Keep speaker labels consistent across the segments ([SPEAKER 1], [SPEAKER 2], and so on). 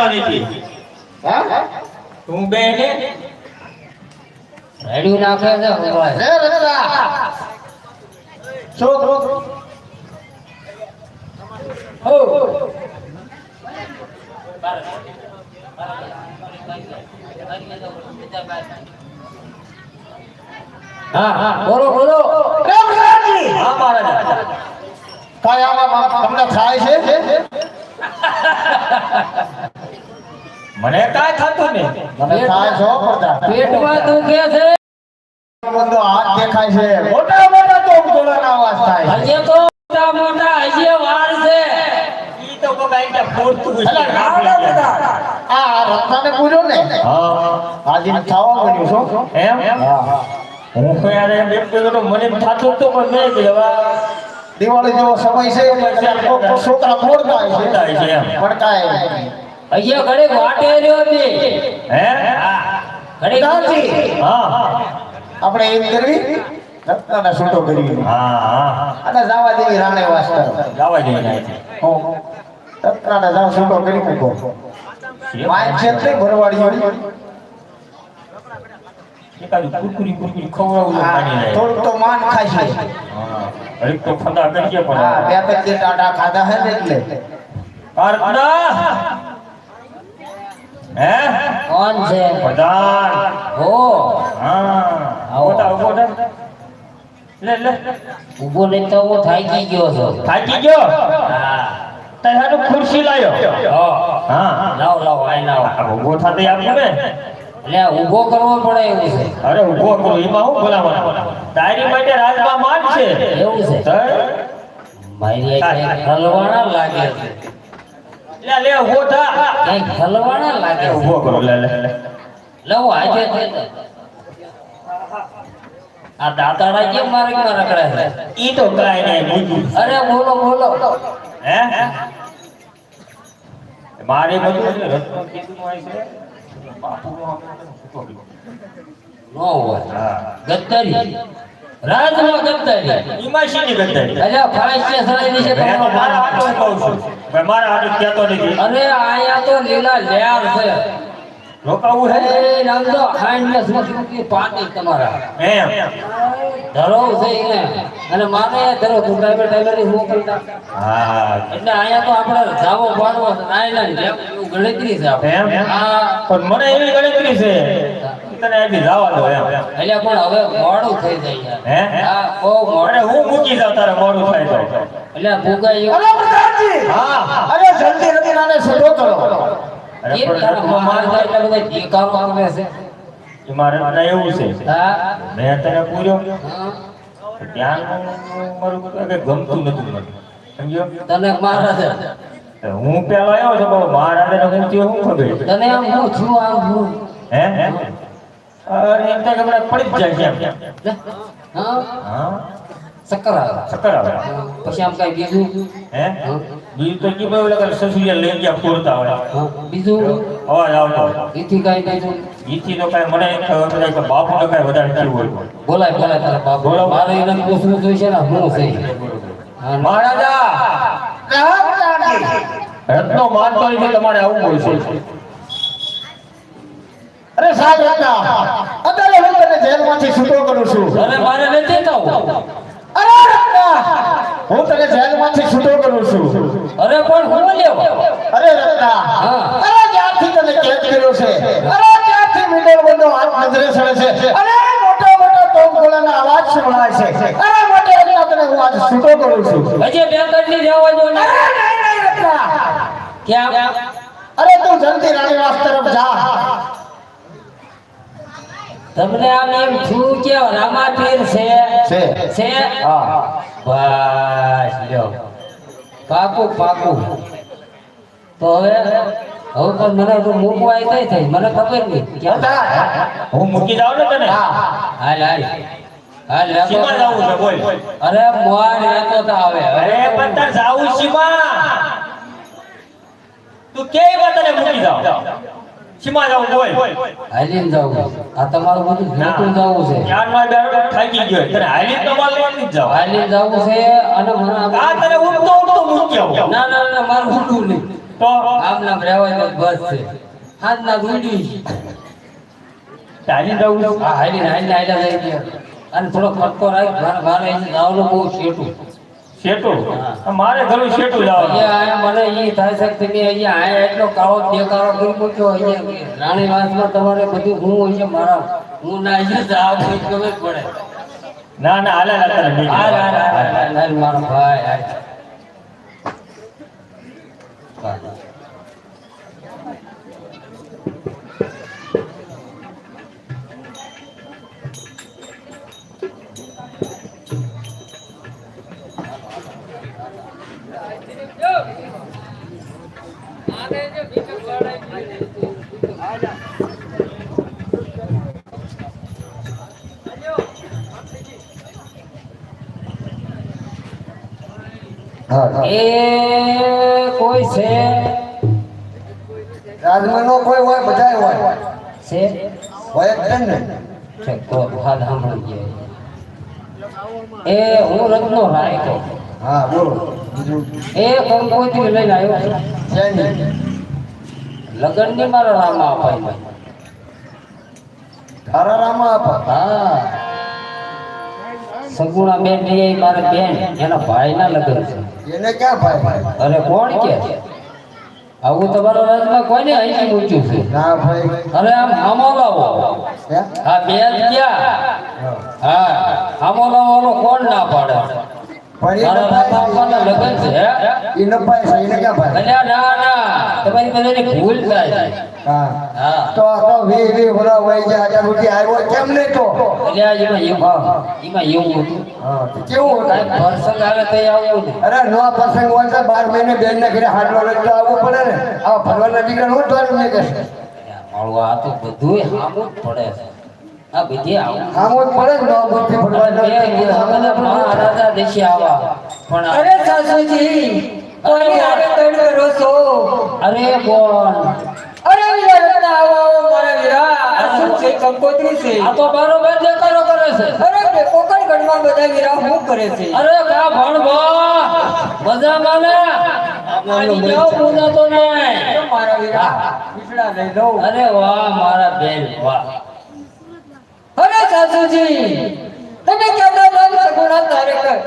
[SPEAKER 1] કાંઈ ખાતો નથી તું બે ને
[SPEAKER 2] રેડી નાખે છે ભગવાન.
[SPEAKER 3] રે છોકરો
[SPEAKER 2] હો. હા હા. બોલો બોલો.
[SPEAKER 3] રામ રામજી
[SPEAKER 1] હા મહારાજ
[SPEAKER 3] કાંઈ આમાં તમને થાય છે?
[SPEAKER 1] મને કાય થતું ને
[SPEAKER 3] મને કાય જો પડતા
[SPEAKER 2] પેટમાં દુખે છે.
[SPEAKER 3] બધો હાથ દેખાય છે. મોટા મોટા તો ગોળાના અવાજ થાય
[SPEAKER 2] હજે તો મોટા મોટા હજે વાર છે.
[SPEAKER 1] ઈ તો આઈને ફોડતું છે.
[SPEAKER 3] આ રત્નાને પૂજો ને?
[SPEAKER 1] હા.
[SPEAKER 3] હાજી થાવા બન્યું છો
[SPEAKER 1] એમ?
[SPEAKER 3] હા
[SPEAKER 1] હું. તો યાર એમ એમ કહેતો તો મને થતું તો પણ નહીં કે હવે
[SPEAKER 3] દિવાળી જેવો સમય છે એટલે છોકરા છે. પણ કાંઈ
[SPEAKER 2] હજી ઘડીક વાટે રહ્યો છે.
[SPEAKER 1] હે?
[SPEAKER 3] દાદી,
[SPEAKER 1] હા
[SPEAKER 3] આપણે એમ કરવી રત્નના છૂટો કરી
[SPEAKER 1] હા હા.
[SPEAKER 3] અને જાવા દેવી રાણે વાસ્તર
[SPEAKER 1] જવા દે અહીંથી.
[SPEAKER 3] હો રત્નના જાવ છૂટો કરી મૂકો. માય છે
[SPEAKER 1] એકાદું કુરકુરી કુરકુરી ખવડાવું પાણી
[SPEAKER 3] હા, તો માન ખાય છે.
[SPEAKER 1] હા. હરીક તો ફંદા કરીએ પણ
[SPEAKER 3] હા બે ટાટા ખાધા હે એટલે.
[SPEAKER 1] કારકડા! હે?
[SPEAKER 2] કોણ છે?
[SPEAKER 1] પ્રધાન
[SPEAKER 2] હો.
[SPEAKER 1] હા. ઊભો થા, ઊભો લે લે.
[SPEAKER 2] ઊભો નહીં તો હું થાકી ગયો છો.
[SPEAKER 1] થાકી ગયો?
[SPEAKER 2] હા.
[SPEAKER 1] હાટુ ખુરશી લાયો.
[SPEAKER 2] હા.
[SPEAKER 1] હા.
[SPEAKER 2] લાવ લાવ આઈ લાવ.
[SPEAKER 1] ઊભો થાતે આપું ને
[SPEAKER 2] એટલે ઊભો કરવો પડે એવું છે.
[SPEAKER 1] અરે ઊભો કરો એમાં હું ભલામણ તારી માટે રાજમાં માન છે.
[SPEAKER 2] એવું છે. મારી એક લાગે છે.
[SPEAKER 1] લે લે થા.
[SPEAKER 2] ક્યાંક લાગે? છે
[SPEAKER 1] ઊભો કરો. લે લે. લે
[SPEAKER 2] લવ આજે છે આ દાતાડા કેમ મારે કેમ રખડે છે?
[SPEAKER 1] ઈ તો કાંઈ નહીં મૂક્યું
[SPEAKER 2] અરે બોલો બોલો.
[SPEAKER 1] હે? મારે બધું છે, કીધું હોય છે બાપુનો
[SPEAKER 2] નો હોય. ગદ્દારી. રાજમાં ગદ્દારી.
[SPEAKER 1] ઈમાં ગદ્દારી?
[SPEAKER 2] અલ્યા ફાઈસ છે સરાઈ ની છે તમારો બાપ.
[SPEAKER 1] કહું છું. ભાઈ મારા હાથું કહેતો નથી.
[SPEAKER 2] અરે આયા તો લીલા લેર છે.
[SPEAKER 1] રોકાવું
[SPEAKER 2] એ નામ તો હાઈન ને પાટી તમારા.
[SPEAKER 1] એમ.
[SPEAKER 2] ધરો છે એને. અને માને ધરો તું મોકલતા
[SPEAKER 1] હા
[SPEAKER 2] એટલે આયા તો આપણે જાવો પાડવો આયલા એવું ગણતરી છે આપણે. હા.
[SPEAKER 1] પણ મને એવી ગણતરી છે. તને હજી જવા દો એમ.
[SPEAKER 2] એટલે પણ હવે મોડું થઈ જાય
[SPEAKER 1] હે?
[SPEAKER 2] હા બહુ મોડું
[SPEAKER 1] હું મૂકી જાવ તારે મોડું થાય તો.
[SPEAKER 2] એટલે ભૂગાયો
[SPEAKER 3] અરે પ્રધાનજી!
[SPEAKER 1] હા
[SPEAKER 3] અરે જલ્દી રત્નાને છૂટો કરો.
[SPEAKER 2] એ માર એટલે બધા દેખાવ આવે છે.
[SPEAKER 1] એ મારે રત્ન એવું છે.
[SPEAKER 2] હા.
[SPEAKER 1] મેં તને પૂર્યો.
[SPEAKER 2] હા.
[SPEAKER 1] ત્યાં મારું કે ગમતું નથી મને. સમજ્યો?
[SPEAKER 2] તને મારા છે
[SPEAKER 1] હું પેલો આવ્યો છું બહુ મારા ખબર.
[SPEAKER 2] તને આમ હું છું આમ હું.
[SPEAKER 1] હે? હે અરે એમ કે પડી જ જાય છે
[SPEAKER 2] હા.
[SPEAKER 1] હા?
[SPEAKER 2] ચક્કર આવે
[SPEAKER 1] ચક્કર આવે
[SPEAKER 2] પછી આમ કઈ બીજું?
[SPEAKER 1] હે? બીજું તો કી ભાઈ ઓલા સસુરિયા લઈ ગયા ફોડતા હોય.
[SPEAKER 2] બીજું?
[SPEAKER 1] અવાજ આવતો
[SPEAKER 2] ઈથી કઈ બીજું
[SPEAKER 1] ઈથી તો કઈ મને ખબર કે બાપુ તો કઈ વધારે થયું હોય.
[SPEAKER 2] બોલાય બોલાય તારા બાપ.
[SPEAKER 1] બોલો.
[SPEAKER 2] મારે એને પૂછવું જોઈએ ને હું છે હા,
[SPEAKER 1] મહારાજા! રત્નો હોય છે તમારે આવું હોય છે.
[SPEAKER 3] અરે સાહેબ રત્ના અત્યારે હું તને જેલમાંથી છૂટો કરું છું.
[SPEAKER 2] અરે મારે નથી
[SPEAKER 3] રત્ના હું તને જેલમાંથી છૂટો કરું છું.
[SPEAKER 2] અરે પણ હું લેવા?
[SPEAKER 3] અરે રત્ના અરે ક્યાંથી તને કેદ કર્યો છે? અરે ક્યાંથી મીટર બંધો હાથ નજરે સડે છે? અરે મોટા મોટા ટોમ ગોળાના અવાજ સંભળાય છે. અરે મોટે રત્ના તને હું આજ છૂટો કરું છું.
[SPEAKER 2] હજી બે કડની જવા દો ને.
[SPEAKER 3] અરે નહીં નહીં રત્ના.
[SPEAKER 2] ક્યાં?
[SPEAKER 3] અરે તું જલ્દી રાણીવાસ તરફ જા.
[SPEAKER 2] તમને આમ એમ થયું કે રામાતીર છે?
[SPEAKER 3] છે.
[SPEAKER 2] છે?
[SPEAKER 3] હા.
[SPEAKER 2] બસ લ્યો. પાકું પાકું. તો હવે હવે પણ મને તો મૂકવા એ થઈ. મને ખબર નહીં. ક્યાં
[SPEAKER 3] જા.
[SPEAKER 1] હું. મૂકી જાઉં ને તને?
[SPEAKER 3] હા.
[SPEAKER 2] હાલ હાલ. હાલ
[SPEAKER 1] સીમા જાવું છે બોલ.
[SPEAKER 2] અરે મોર લેતો તો આવે
[SPEAKER 1] અરે પણ જાવું સીમા તું કેવી વાત તને મૂકી જાવ સીમા જાઉં બોલ
[SPEAKER 2] હાલીને જવું. આ તમારું બધું જવું છે.
[SPEAKER 1] જ્ઞાનમાં બેઠો થાકી ગયો તને હાલી તો મારે લેવાની જ જાવ.
[SPEAKER 2] હાલીને જવું છે અને મને આ
[SPEAKER 1] તને ઉઠતો મૂકી
[SPEAKER 2] ના ના ના મારું ઊંડું નહીં.
[SPEAKER 1] તો?
[SPEAKER 2] આમ નામ રહેવાય તો બસ છે. હાથ ના ઊંડી
[SPEAKER 1] હાલી જવું?
[SPEAKER 2] આ હાલીને હાલીને હાલ્યા અને થોડો ખટકો રાખ. બહુ શેઠું.
[SPEAKER 1] શેટું મારે ઘણું શેટું
[SPEAKER 2] અહીંયા મને ઈ થાય છે કે તમે અહીંયા આયા એટલો કાળો દેખાડો કરી મૂક્યો અહીંયા. રાણીવાસમાં તમારે બધું હું હોય છે મારા હું ના અહીંયા જાવ તો ખબર પડે.
[SPEAKER 1] ના ના હાલ
[SPEAKER 2] હાલ હાલ હાલ હાલ મારો ભાઈ એ કોઈ છે?
[SPEAKER 4] રાજમાં કોઈ હોય બધાય હોય.
[SPEAKER 2] છે?
[SPEAKER 4] હોય જ ને?
[SPEAKER 2] છે તો ભાદ સાંભળી ગયા. એ હું રત્નો રાયકો
[SPEAKER 4] હા બોલો.
[SPEAKER 2] એ કંકોત્રી લઈને આવ્યો લગ્નની? મારા રામા અપાય
[SPEAKER 4] તારા રામા આપા
[SPEAKER 2] હા. સગુણા બેન મારા બેન એના ભાઈના લગ્ન છે.
[SPEAKER 4] એને ક્યાં ભાઈ
[SPEAKER 2] અરે કોણ કે? આવું તમારા રાજમાં કોઈને અહીંથી ઊંચું છે.
[SPEAKER 4] ના ભાઈ.
[SPEAKER 2] અરે આમ હામો લાવો
[SPEAKER 4] હે?
[SPEAKER 2] આ બેન ક્યાં?
[SPEAKER 4] હા.
[SPEAKER 2] હા હામો કોણ ના પાડે?
[SPEAKER 4] બાર મહિને બેન ના ઘરે હાડવા લઈ તો આવવું પડે ને. આ ભરવાના દીકરા નો દ્વારું નહીં કહેશે
[SPEAKER 2] મારું આ તો બધું હામું પડે છે. આ બધી આવું.
[SPEAKER 4] પડે ને બુદ્ધિ
[SPEAKER 2] બે દિવસ
[SPEAKER 4] ભરવાના
[SPEAKER 2] અમને મહારાજા દેશી આવા. પણ
[SPEAKER 5] અરે સાસુજી કોની હારે તડ કરો છો?
[SPEAKER 2] અરે બોલ.
[SPEAKER 5] અરે વીરા આવો આવો મારા વીરા. આ શું છે કંકોત્રી છે?
[SPEAKER 2] આ તો બરોબર દેખાડો કરે છે.
[SPEAKER 5] અરે બે કોકણ ગઢમાં બધા વીરા શું કરે છે?
[SPEAKER 2] અરે કા ભણવા મજામાં ને? આની જેવો નહીં.
[SPEAKER 5] મારા વીરા પીછડા લઈ લઉં.
[SPEAKER 2] અરે વાહ મારા બેન વાહ.
[SPEAKER 5] અરે સાસુજી તમે કહેતા હતા સગુણા તારે કર.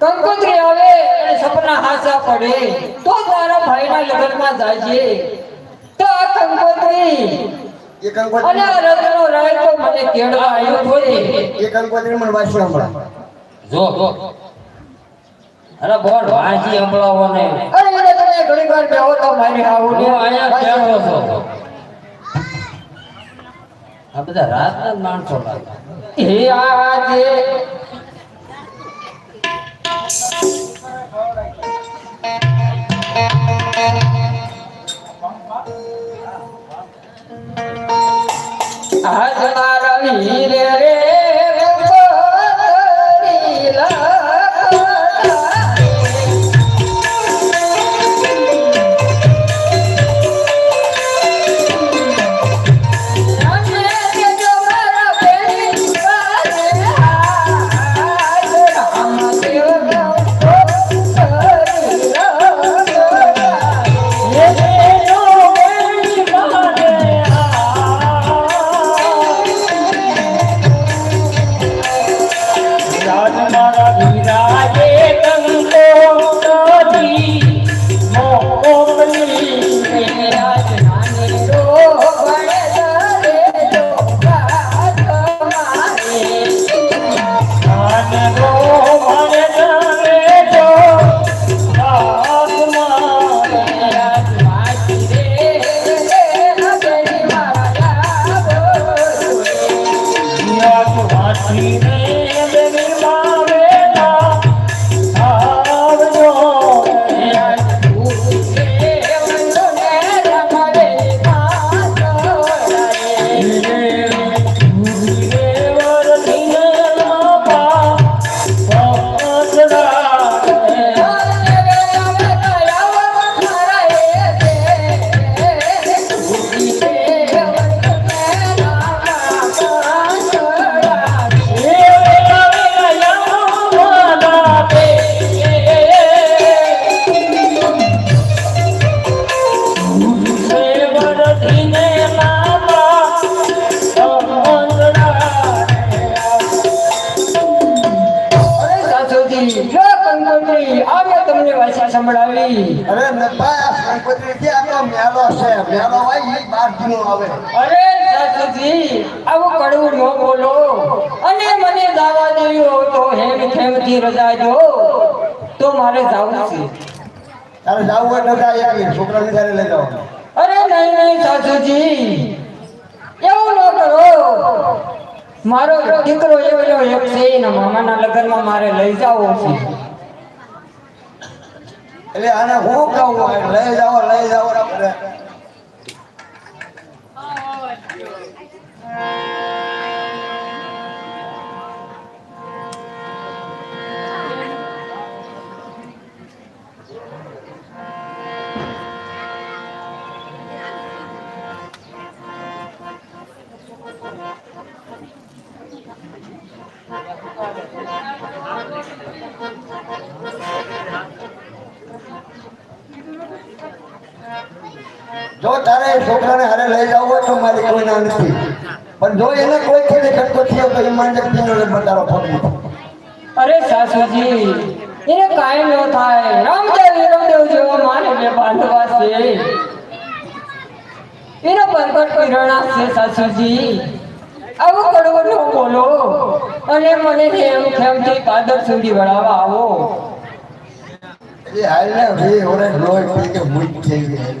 [SPEAKER 5] કંકોત્રી આવે અને સપના હાસા પડે તો તારા ભાઈના લગ્નમાં જાજે. તો આ કંકોત્રી
[SPEAKER 4] એ
[SPEAKER 5] અને
[SPEAKER 4] કંકોત્રી
[SPEAKER 5] આ રત્નો રાય તો મને કેળવા આવ્યો છે.
[SPEAKER 4] એ કંકોત્રી મને હમણાં?
[SPEAKER 2] જો જો. અરે બોલ વાંચી સંભળાવો ને.
[SPEAKER 5] અરે મને તમે ઘણી વાર બેહો તો મારી આવું
[SPEAKER 2] હું અહીંયા બેઠો છું. આ બધા રાતના જ માણસો લાગે.
[SPEAKER 5] હે આજે મારા રે.
[SPEAKER 4] ઈ આવે.
[SPEAKER 5] અરે સાસુજી આવું કડવું ન બોલો. અને મને દાવા દેવો તો હેમ ખેમથી રજા જો તો મારે જાવું છે.
[SPEAKER 4] તારે જાવું હોય તો જાય એકલી ઘરે લઈ જાઓ.
[SPEAKER 5] અરે નહીં નહીં સાસુજી. એવું ન કરો. મારો દીકરો એવો એક છે એના મામાના લગ્નમાં મારે લઈ જવો છે.
[SPEAKER 4] એટલે આને હું કહું લઈ જાઓ લઈ જાઓ જો તારે છોકરાને હારે લઈ જવું હોય તો મારી કોઈ ના નથી. પણ જો એને કોઈ ખેડે ખટકો થયો તો ઈમાન શક્તિનો બતારો ફોટો
[SPEAKER 5] અરે સાસુજી, એને કાંઈ ન થાય. રામદેવ રામદેવ જેવો મારે બે બાંધવા છે. એનો પરગટ કિરણા છે સાસુજી. આવું કડવું ન બોલો. અને મને એમ ખેમથી પાદર સુધી વળાવવા આવો.
[SPEAKER 4] એ હાલ ને વી ઓરે લોહી પી કે મૂજ થઈ ગઈ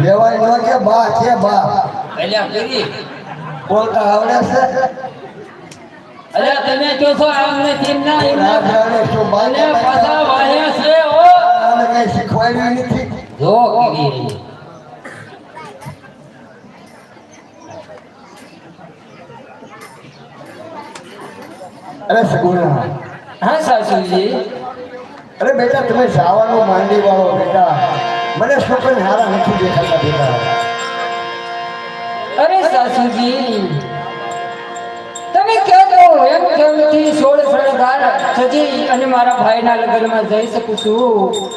[SPEAKER 4] વેવાય નો કે બા છે બા.
[SPEAKER 2] અલ્યા પીરી
[SPEAKER 4] બોલતા આવડે છે?
[SPEAKER 2] અલ્યા તમે કહો છો આમને તેમ ના ના
[SPEAKER 4] જાણે શું બા
[SPEAKER 2] અને પાછા વાહ્યા છે ઓ
[SPEAKER 4] આને કઈ શીખવાડ્યું નથી?
[SPEAKER 2] જો કીરી
[SPEAKER 4] અરે સગુણા.
[SPEAKER 5] હા સાસુજી.
[SPEAKER 4] અરે બેટા તમે જવાનું માંડી વાળો બેટા. મને છોકરાને હારા નથી દેખાતા બેટા.
[SPEAKER 5] અરે સાસુજી તમે કહો તો એમ કેમથી સોળ શણગાર સજી અને મારા ભાઈના લગ્નમાં જઈ શકું છું.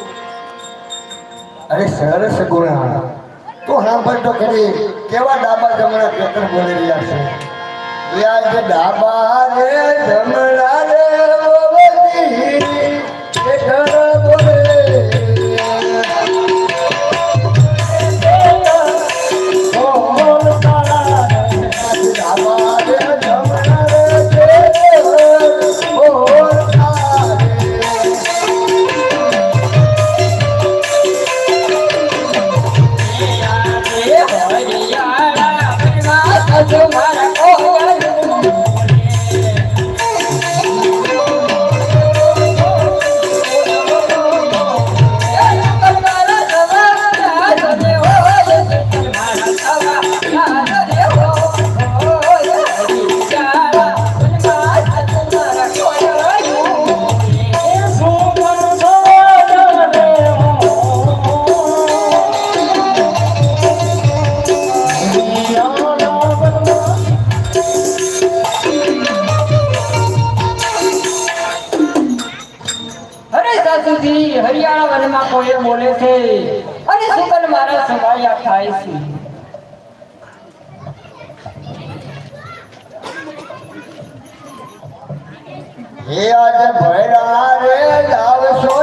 [SPEAKER 4] અરે સરસ ગુણા તું સાંભળ તો ખરી કેવા ડાબા જમણા ચક્કર બોલી રહ્યા છે. આજે ડાબા રે જમણા રે
[SPEAKER 5] સાસુજી હરિયાણા વનમાં કોઈ બોલે છે? અને સુકન મારા સમાયા થાય છે.
[SPEAKER 4] હે આજે ભૈરા રે, લાવશો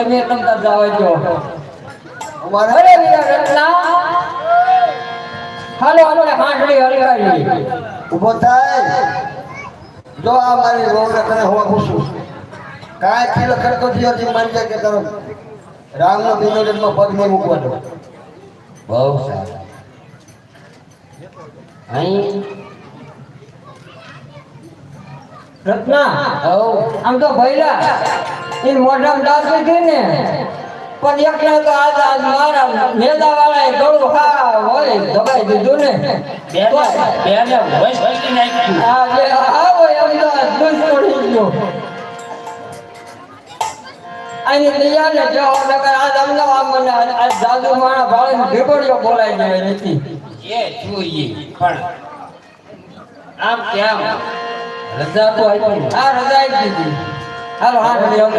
[SPEAKER 5] તમે તમતા જાવ છો
[SPEAKER 4] અમારે
[SPEAKER 5] અરે વીરા રત્ના હાલો આપણે હાંડળી હળગાવી
[SPEAKER 4] ઊભો થાય. જો આ મારી રોવને કરે હોવા પૂછું કાંઈ કિલો ખર્ચો થયો છે માની જાય કે તારો રામનો બિનોડમાં પગ નહીં મૂકવાનો
[SPEAKER 6] બહુ સારું. અહીં
[SPEAKER 5] રત્ના. આમ તો ભૈલા. એ મોઢામાં દાંત નથી ને પણ એકલા તો આજ આજ મારા મેદા વાળા એ ગળું હા હોય દબાઈ દીધું ને.
[SPEAKER 2] બેને વોઇસ બદલી નાખ્યું.
[SPEAKER 5] આ બે હોય એમ તો દુષ પડી ગયો. આની તૈયાર જો નકર આજ અમને આમ મને આજ દાદુ માણા ભાળીને ઢીકોડીઓ બોલાઈ જાય નથી.
[SPEAKER 2] એ જોઈએ પણ આમ કેમ?
[SPEAKER 6] રજા તો આપી.
[SPEAKER 5] આ રજા આપી દીધી. હાલો હા
[SPEAKER 6] હવે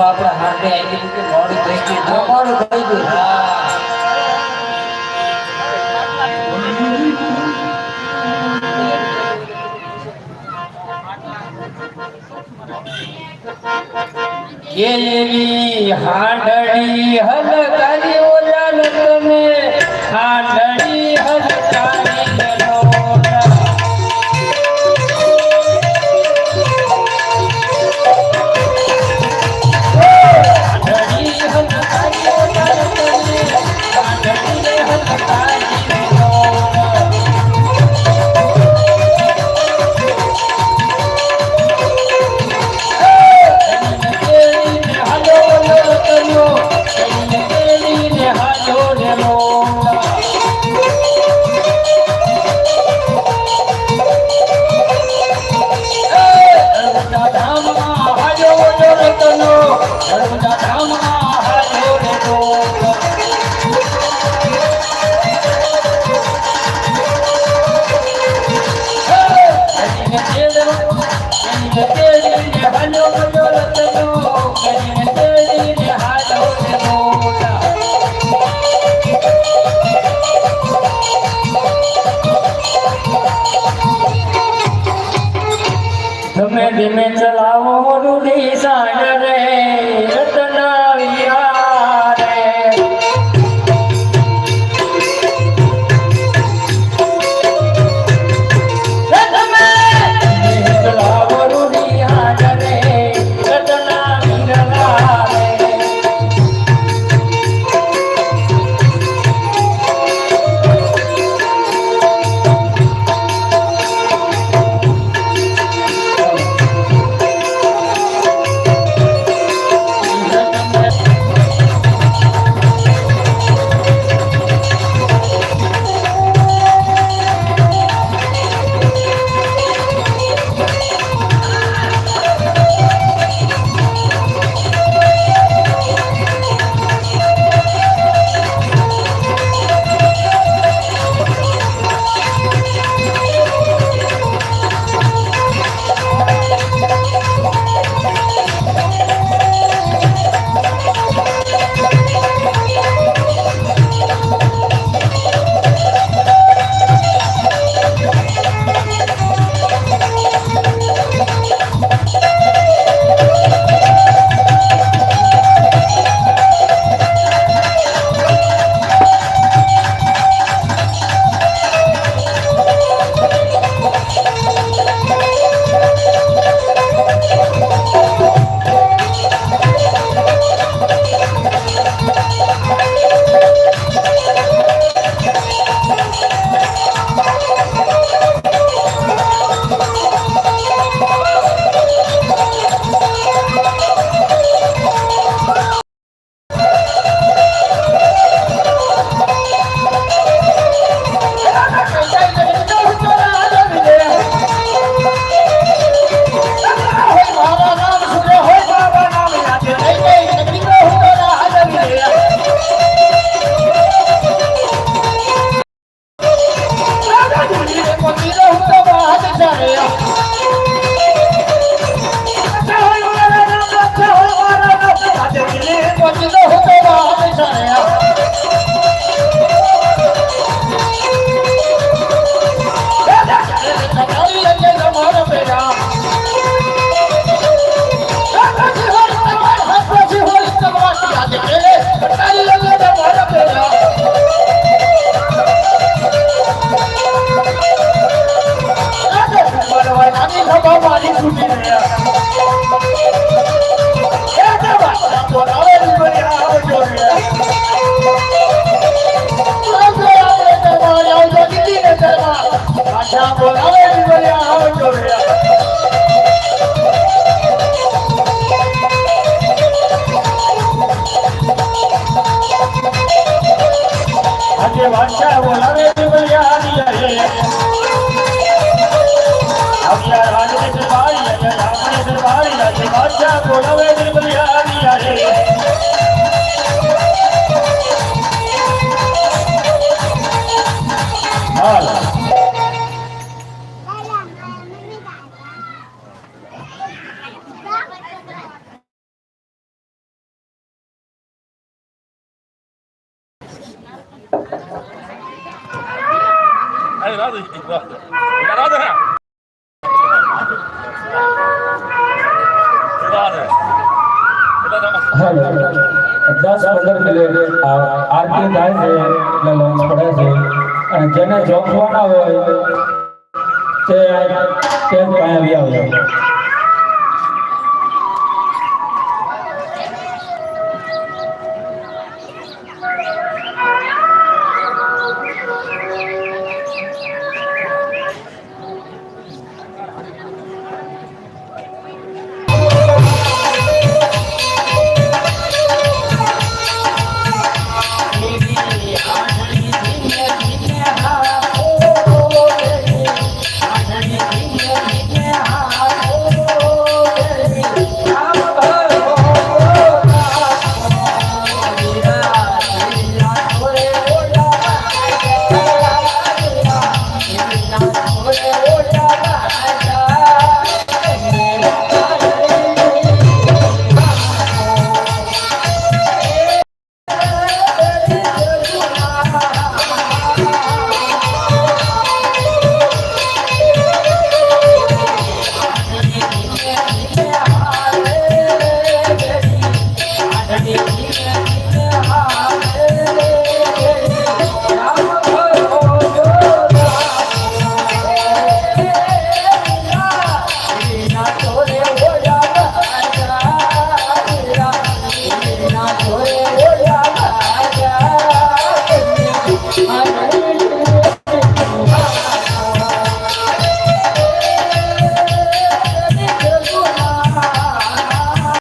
[SPEAKER 6] આપણે હાથે આવી ગયું કે મોડું થઈ ગયું.
[SPEAKER 5] મોડું થઈ ગયું
[SPEAKER 6] હા.
[SPEAKER 2] કેવી હાંડળી હલકારી જોખવાના હોય તે તેમ કાંઈ આવી આવજો